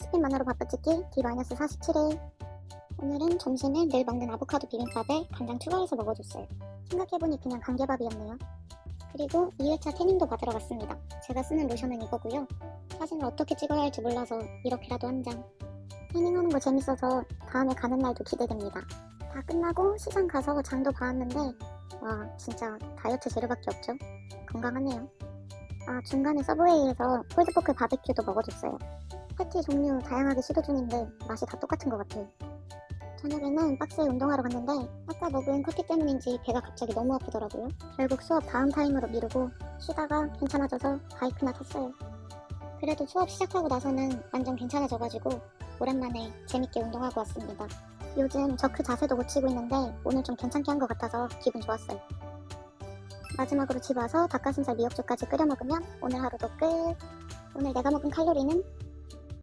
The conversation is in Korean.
스핀 만으로 바쁘찍기 D-47일 오늘은 점심에 늘 먹는 아보카도 비빔밥에 간장 추가해서 먹어줬어요. 생각해보니 그냥 간개밥이었네요. 그리고 2회차 태닝도 받으러 갔습니다. 제가 쓰는 로션은 이거고요. 사진을 어떻게 찍어야 할지 몰라서 이렇게라도 한 장. 태닝하는 거 재밌어서 다음에 가는 날도 기대됩니다. 다 끝나고 시장 가서 장도 봐왔는데 와 진짜 다이어트 재료밖에 없죠. 건강하네요. 아 중간에 서브웨이에서 폴드포크 바베큐도 먹어줬어요. 패티 종류 다양하게 시도 중인데 맛이 다 똑같은 것 같아요. 저녁에는 박스에 운동하러 갔는데 아까 먹은 커피 때문인지 배가 갑자기 너무 아프더라고요. 결국 수업 다음 타임으로 미루고 쉬다가 괜찮아져서 바이크나 탔어요. 그래도 수업 시작하고 나서는 완전 괜찮아져가지고 오랜만에 재밌게 운동하고 왔습니다. 요즘 저크 자세도 고치고 있는데 오늘 좀 괜찮게 한 것 같아서 기분 좋았어요. 마지막으로 집 와서 닭가슴살 미역죽까지 끓여 먹으면 오늘 하루도 끝. 오늘 내가 먹은 칼로리는